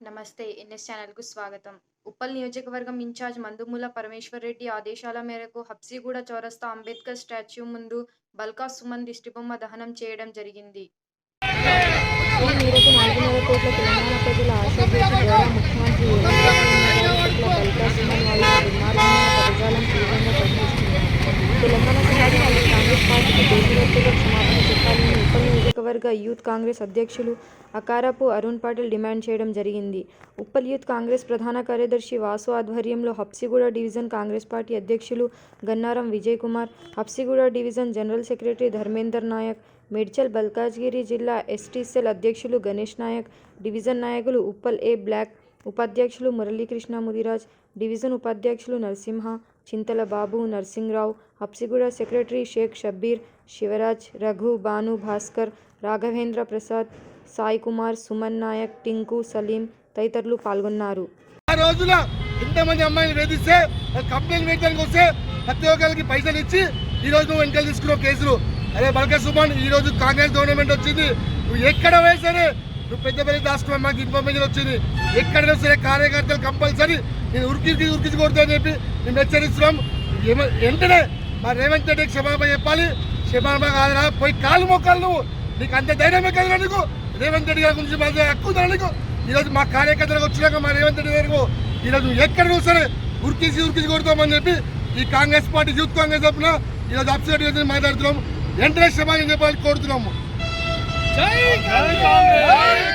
నమస్తే ఎన్ఎస్ ఛానల్కు స్వాగతం. ఉప్పల్ నియోజకవర్గం ఇన్ఛార్జ్ మందుమూల పరమేశ్వర్ రెడ్డి ఆదేశాల మేరకు హబ్సిగూడ చౌరస్తా అంబేద్కర్ స్టాచ్యూ ముందు బల్కా సుమన్ దిష్టిబొమ్మ దహనం చేయడం జరిగింది. ఈ మేరకు నాలుగున్నర కోట్ల తెలంగాణ ప్రజల ద్వారా ముఖ్యమంత్రి రేవంత్ రెడ్డి గారి పట్ల బల్కా సుమన్ వాళ్ళ దుర్మార్గమైన పదజాలం తీవ్రంగా ప్రశ్నిస్తున్నారు తెలంగాణ సమాజం మరియు కాంగ్రెస్ పార్టీకి దేశవ్యాప్తంగా క్షమాపణ చెప్పాలని ఉప్పల్ నియోజకవర్గ యూత్ కాంగ్రెస్ అధ్యక్షులు అకారపు అరుణ్ పాటిల్ డిమాండ్ చేయడం జరిగింది. ఉప్పల్ యూత్ కాంగ్రెస్ ప్రధాన కార్యదర్శి వాసు ఆధ్వర్యంలో హప్సిగూడ డివిజన్ కాంగ్రెస్ పార్టీ అధ్యక్షులు Gannaram Vijay Kumar Habsiguda division general secretary Dharmender Naik Medchal Malkajgiri జిల్లా ఎస్టీసెల్ అధ్యక్షులు గణేష్ నాయక్ డివిజన్ నాయకులు ఉప్పల్ ఏ బ్లాక్ ఉపాధ్యక్షులు మురళీకృష్ణ ముదిరాజ్ డివిజన్ ఉపాధ్యక్షులు నరసింహ చింతల బాబు నర్సింగ్రావు అప్సిగూడ సెక్రటరీ షేక్ షబ్బీర్ శివరాజ్ రఘు భాను భాస్కర్ రాఘవేంద్ర ప్రసాద్ సాయి కుమార్ సుమన్ నాయక్ టింకు సలీం తదితరులు పాల్గొన్నారు. ఆ రోజున ఇంతమంది అమ్మాయిలు వేధిస్తే కంప్లైంట్ వేయడానికి వస్తే ప్రతి ఒక్కరికి పైసలు ఇచ్చి ఈ రోజు నువ్వు వెనకాల తీసుకున్నావు కేసులు. అదే బల్క సుమన్ ఈ రోజు కాంగ్రెస్ గవర్నమెంట్ వచ్చింది. నువ్వు ఎక్కడ పోయినా సరే నువ్వు పెద్ద పెద్ద దాచుకున్నా మాకు ఇన్ఫర్మేషన్ వచ్చింది. ఎక్కడైనా సరే కార్యకర్తలు కంపల్సరీ నేను ఉరికి ఉరికించి కొడతానని చెప్పి మేము హెచ్చరిస్తున్నాం. వెంటనే మా రేవంత్ రెడ్డికి క్షమాపణ చెప్పాలి. క్షమాపణ కాదురా పోయి కాలు మొక్కలు నువ్వు. నీకు అంత ధైర్యమే కదా నీకు? రేవంత్ రెడ్డి గారి గురించి మా హక్కు ఉందా నీకు? ఈరోజు మా కార్యకర్తలకు వచ్చినాక మా రేవంత్ రెడ్డి గారికి ఈరోజు నువ్వు ఎక్కడ సరే ఉరికిసి ఉరికిసి కొడతామని చెప్పి ఈ కాంగ్రెస్ పార్టీ యూత్ కాంగ్రెస్ తప్పున ఈరోజు అప్సెట్ మాట్లాడుతున్నాం. వెంటనే క్షమాపణ చెప్పాలని కోరుతున్నాము. జై కాంగ్రెస్!